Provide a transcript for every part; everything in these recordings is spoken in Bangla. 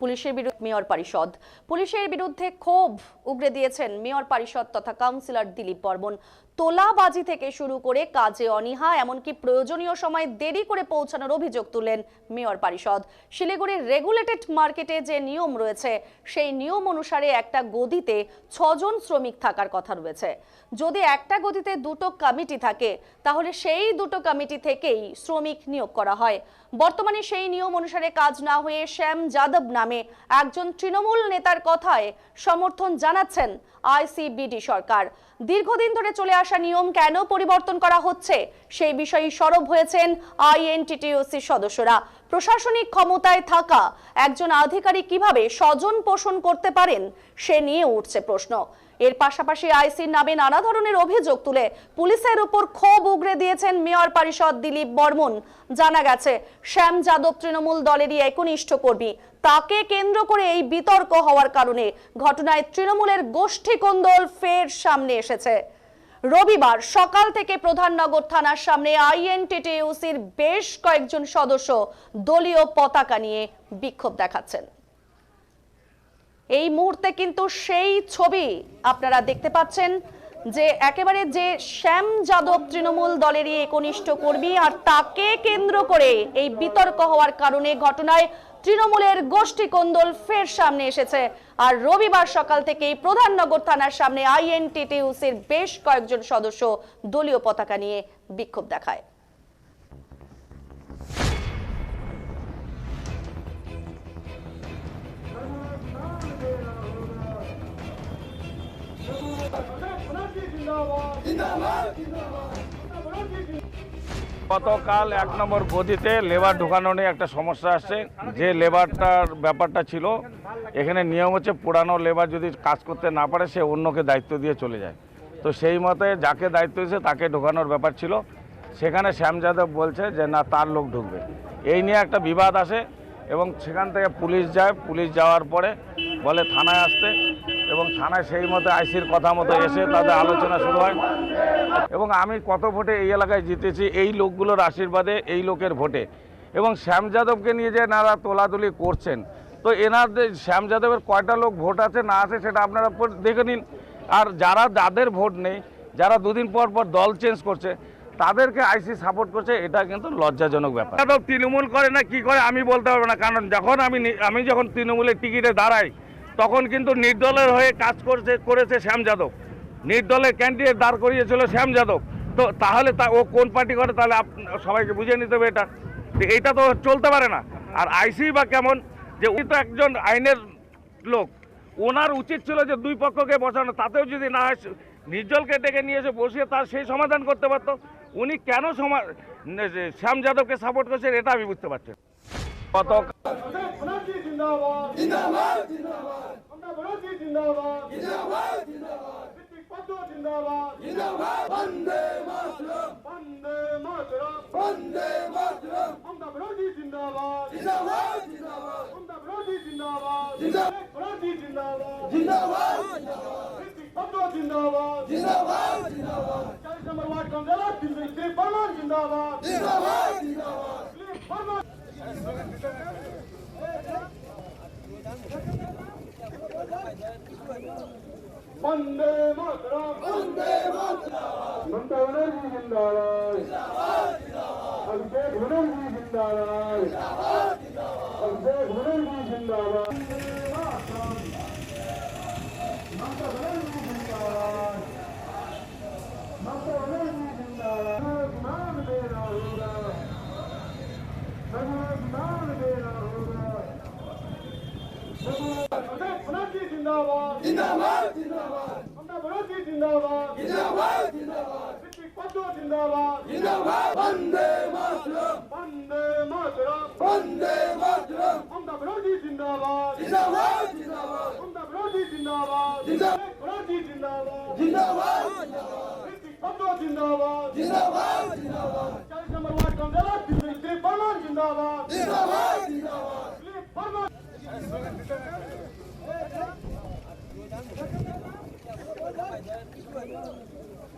পুলিশের বিরুদ্ধে মেয়র পরিষদ। পুলিশের বিরুদ্ধে ক্ষোভ উগরে দিয়েছেন মেয়র পরিষদ তথা কাউন্সিলর দিলীপ বর্মন। তোলাবাজি থেকে শুরু করে কাজে অনীহা, এমনকি প্রয়োজনীয় সময় দেরি করে পৌঁছানোর অভিযোগ তুলেন মেয়র পরিষদ। শিলিগুড়ির রেগুলেটেড মার্কেটে যে নিয়ম রয়েছে, সেই নিয়ম অনুসারে একটা গদিতে ছজন শ্রমিক থাকার কথা রয়েছে। যদি একটা গদিতে দুটো কমিটি থাকে, তাহলে সেই দুটো কমিটি থেকেই শ্রমিক নিয়োগ করা হয়। বর্তমানে সেই নিয়ম অনুসারে কাজ না হয়ে শ্যাম যাদব নামে একজন তৃণমূল নেতার কথায় সমর্থন জানাচ্ছেন আইসিবিডি সরকার। দীর্ঘদিন ধরে চলে আসা নিয়ম কেন পরিবর্তন করা হচ্ছে সেই বিষয়ে সরব হয়েছেন আইএনটিটিওসি সদস্যরা। প্রশাসনিক ক্ষমতায় থাকা একজন আধিকারিক কীভাবে স্বজন পোষণ করতে পারেন সে নিয়ে উঠছে প্রশ্ন। এর পাশাপাশি আইসির নামে নানা ধরনের অভিযোগ তুলে পুলিশের উপর ক্ষোভ উগরে দিয়েছেন মেয়র পরিষদ দিলীপ বর্মন। জানা গেছে, শ্যাম যাদব তৃণমূল দলেরই একনিষ্ঠ কর্মী। তাকে কেন্দ্র করে এই বিতর্ক হওয়ার কারণে ঘটনায় তৃণমূলের গোষ্ঠী কোন্দল ফের সামনে এসেছে। রবিবার সকাল থেকে প্রধাননগর থানার সামনে আইএনটিটিউসির বেশ কয়েকজন সদস্য দলীয় পতাকা নিয়ে বিক্ষোভ দেখাচ্ছেন। এই মুহূর্তে কিন্তু সেই ছবি আপনারা দেখতে পাচ্ছেন যে একেবারে যে শ্যাম যাদব তৃণমূল দলেরই একনিষ্ঠ কর্মী আর তাকে কেন্দ্র করে এই বিতর্ক হওয়ার কারণে ঘটনায় তৃণমূলের গোষ্ঠী কোন্দল ফের সামনে এসেছে। আর রবিবার সকাল থেকেই প্রধাননগর থানার সামনে আইএনটিটিউসির বেশ কয়েকজন সদস্য দলীয় পতাকা নিয়ে বিক্ষোভ দেখায়। গতকাল এক নম্বর গদিতে লেবার ঢোকানো নিয়ে একটা সমস্যা আসছে। যে লেবারটার ব্যাপারটা ছিল, এখানে নিয়ম হচ্ছে পুরানো লেবার যদি কাজ করতে না পারে, সে অন্যকে দায়িত্ব দিয়ে চলে যায়। তো সেই মতে যাকে দায়িত্ব দিয়েছে তাকে ঢোকানোর ব্যাপার ছিল। সেখানে শ্যাম যাদব বলছে যে, না, তার লোক ঢুকবে। এই নিয়ে একটা বিবাদ আসে এবং সেখান থেকে পুলিশ যায়। পুলিশ যাওয়ার পরে বলে, থানায় আসতে। এবং থানায় সেই মতো আইসির কথা মতো এসে তাদের আলোচনা শুরু হয়। এবং আমি কত ভোটে এই এলাকায় জিতেছি, এই লোকগুলোর আশীর্বাদে এই লোকের ভোটে। এবং শ্যাম যাদবকে নিয়ে যে এনারা তোলাতুলি করছেন, তো এনাদের, শ্যাম যাদবের কয়টা লোক ভোট আছে, না আছে সেটা আপনারা দেখে নিন। আর যারা যাদের ভোট নেই, যারা দুদিন পর পর দল চেঞ্জ করছে, তাদেরকে আইসি সাপোর্ট করছে, এটা কিন্তু লজ্জাজনক ব্যাপার। তৃণমূল করে না, কি করে আমি বলতে পারব না, কারণ যখন আমি আমি যখন তৃণমূলের টিকিটে দাঁড়াই তখন কিন্তু নির্দলের হয়ে কাজ করছে করেছে শ্যাম যাদব। নির্দলের ক্যান্ডিডেট দাঁড় করিয়েছিল শ্যাম যাদব। তো তাহলে তা ও কোন পার্টি করে তাহলে সবাইকে বুঝিয়ে নিতে হবে এটা। তো এইটা তো চলতে পারে না। আর আইসি বা কেমন যে উনি তো একজন আইনের লোক ওনার উচিত ছিল যে দুই পক্ষকে বসানো। তাতেও যদি না হয় নির্জলকে ডেকে নিয়ে এসে বসিয়ে তার সেই সমাধান করতে পারতো। উনি কেন সমা শ্যাম যাদবকে সাপোর্ট করছেন এটা আমি বুঝতে পারছি না। গত बनारसी जिंदाबाद जिंदाबाद जिंदाबाद ममता बनर्जी जिंदाबाद जिंदाबाद जिंदाबाद ऋतिक पद्दो जिंदाबाद जिंदाबाद वंदे मातरम वंदे मातरम वंदे मातरम ममता बनर्जी जिंदाबाद जिंदाबाद जिंदाबाद ममता बनर्जी जिंदाबाद जिंदाबाद बनर्जी जिंदाबाद जिंदाबाद जिंदाबाद ऋतिक पद्दो जिंदाबाद जिंदाबाद जिंदाबाद चालीस number ward councillor Dilip Barman जिंदाबाद जिंदाबाद जिंदाबाद दिलीप बर्मन वंदे मातरम वंदे मातरम ममता बनर्जी जिंदाबाद अभिषेक बनर्जी जिंदाबाद अभिषेक बनर्जी जिंदाबाद ममता बनर्जी ਜਿੰਦਾਬਾਦ। ਜਿੰਦਾਬਾਦ ਜਿੰਦਾਬਾਦ ਹਮਨਾ ਵਿਰੋਧੀ ਜਿੰਦਾਬਾਦ। ਜਿੰਦਾਬਾਦ ਜਿੰਦਾਬਾਦ। ਸਿੱਖੀ ਪੱਤੋ ਜਿੰਦਾਬਾਦ। ਜਿੰਦਾਬਾਦ। ਬੰਦੇ ਮਾਤਰਮ। ਬੰਦੇ ਮਾਤਰਮ। ਬੰਦੇ ਮਾਤਰਮ। ਹਮਨਾ ਵਿਰੋਧੀ ਜਿੰਦਾਬਾਦ। ਜਿੰਦਾਬਾਦ ਜਿੰਦਾਬਾਦ। ਹਮਨਾ ਵਿਰੋਧੀ ਜਿੰਦਾਬਾਦ। ਜਿੰਦਾਬਾਦ ਵਿਰੋਧੀ ਜਿੰਦਾਬਾਦ। ਜਿੰਦਾਬਾਦ ਜਿੰਦਾਬਾਦ। ਸਿੱਖੀ ਪੱਤੋ ਜਿੰਦਾਬਾਦ। ਜਿੰਦਾਬਾਦ ਜਿੰਦਾਬਾਦ। ਚਾਲੀ ਨੰਬਰ ਵਾਰਡ ਕੰਗਲਾ ਦਿੱਲੀ ਪਰਮਾਨ ਜਿੰਦਾਬਾਦ। ਜਿੰਦਾਬਾਦ ਜਿੰਦਾਬਾਦ। ਦਿੱਲੀ ਪਰਮਾਨ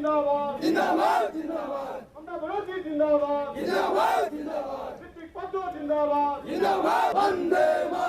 জিন্দাবাদ। জিন্দাবাদ জিন্দাবাদ আমরা বিরোধী জিন্দাবাদ। জিন্দাবাদ জিন্দাবাদ। ভিত্তিক পদ্ধতি জিন্দাবাদ। জিন্দাবাদ বন্দে